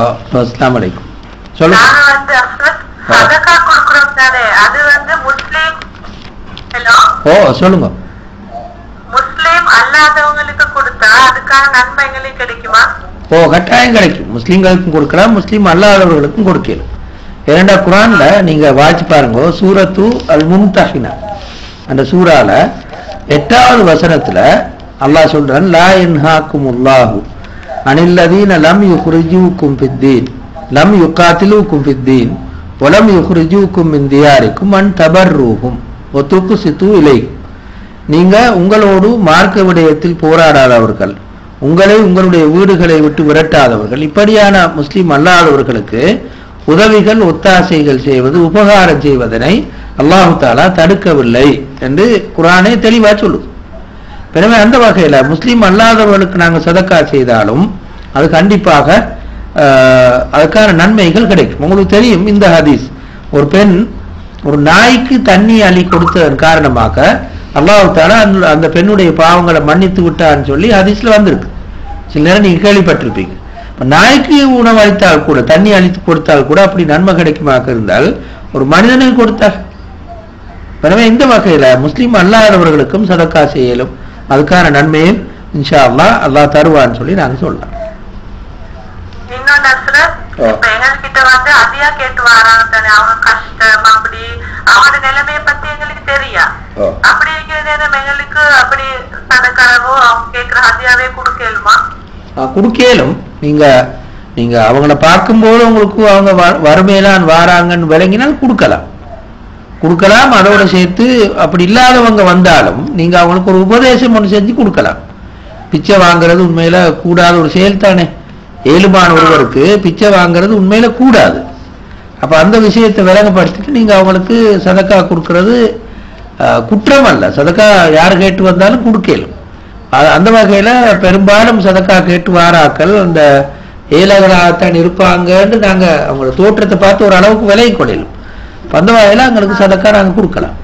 ஓ அஸ்ஸலாமு அலைக்கும். சொல்லுங்க. ஓ சொல்லுங்க. முஸ்லீம் அல்லாதவங்களுக்கு கொடுத்தா அதுக்கான நன்மை எங்களுக்கு கிடைக்குமா? ஓ கட்டாயம் கிடைக்கும். முஸ்லீம்களுக்கும் கொடுக்கலாம் முஸ்லீம் அல்லாதவர்களுக்கும் கொடுக்கலாம். இரண்டா குரான்ல நீங்க வாட்சி பாருங்க. சூரத்து அல் மும்தஹினா அந்த சூறால எட்டாவது வசனத்துல அல்லாஹ் சொல்றான் லா இன்ஹாக்கும் உல்லாஹு அனில்லதீன லம் யுஹ்ரிஜூக்கும் பித்தீன் லம் யுகாத்திலூக்கும் பித்தீன் ஒலம் யுஹ்ரிஜூக்கும் மின் தியாரிக்கும் அன் தபர்ரூஹும். ஒத்துக்கு சித்து இலை நீங்க உங்களோடு மார்க்க விடயத்தில் போராடாதவர்கள். உங்களை உங்களுடைய வீடுகளை விட்டு விரட்டாதவர்கள். இப்படியான முஸ்லிம் அல்லாதவர்களுக்கு உதவிகள் ஒத்தாசைகள் செய்வது உபகாரம் செய்வதனை அல்லாஹு தாலா தடுக்கவில்லை என்று குரானே தெளிவா சொல்லுது. எனவே அந்த வகையில முஸ்லீம் அல்லாதவர்களுக்கு நாங்கள் சதக்கா செய்தாலும் அது கண்டிப்பாக ஆஹ், அதுக்கான நன்மைகள் கிடைக்கும். உங்களுக்கு தெரியும் இந்த ஹதீஸ். ஒரு பெண் ஒரு நாய்க்கு தண்ணி அள்ளி கொடுத்ததன் காரணமாக அல்லாஹ் தாலா அந்த அந்த பெண்ணுடைய பாவங்களை மன்னித்து விட்டான்னு சொல்லி ஹதீஸ்ல வந்திருக்கு. சில நேரம் நீங்க கேள்விப்பட்டிருப்பீங்க. நாய்க்கு உணவு அளித்தால் கூட தண்ணி அழித்து கொடுத்தால் கூட அப்படி நன்மை கிடைக்குமாக இருந்தால் ஒரு மனிதனுக்கு கொடுத்தார் எனவே இந்த வகையில முஸ்லீம் அல்லாதவர்களுக்கும் சதக்கா செய்யலும் அதுக்கான நன்மையும் இன்ஷா அல்லாஹ் அல்லாஹ் தருவான்னு சொல்லி நாங்க சொல்லலாம் எங்ககிட்ட வந்து அதிகா கேட்டு வராங்க அவங்க கஷ்டம் அப்படி. அவனோட நிலைமைய பத்தி எங்களுக்கு தெரியா? ஓ. அப்படி இருக்கிற நேரம் எங்களுக்கு அப்படி சதக்காரவோ அவங்க கேக்குற அதிகாவே கொடுக்கலுமா? கொடுக்கலும். நீங்க நீங்க அவங்கள பார்க்கும்போது உங்களுக்கு அவங்க வறுமையிலான் வாராங்கன்னு விளங்கினால் கொடுக்கலாம். கொடுக்கலாம் அதோட சேர்த்து அப்படி இல்லாதவங்க வந்தாலும் நீங்க அவங்களுக்கு ஒரு உபதேசம் ஒன்று செஞ்சு கொடுக்கலாம். பிச்சை வாங்குறது உண்மையில கூடாத ஒரு செயல் தானே. ஏழுமான ஒருவருக்கு பிச்சை வாங்குறது உண்மையில கூடாது. அப்ப அந்த விஷயத்தை விலகப்படுத்திட்டு நீங்க அவங்களுக்கு சதக்கா கொடுக்கறது குற்றம் அல்ல. சதக்கா யார் கேட்டு வந்தாலும் கொடுக்கலும். அது- அந்த வகையில பெரும்பாலும் சதக்கா கேட்டு வாராக்கள் அந்த ஏலகராகத்தான் இருப்பாங்கன்னு நாங்க அவங்களோட தோற்றத்தை பார்த்து ஒரு அளவுக்கு விலை கொள்ளலும். அந்த வகையில அவங்களுக்கு சதக்கா நாங்க கொடுக்கலாம்.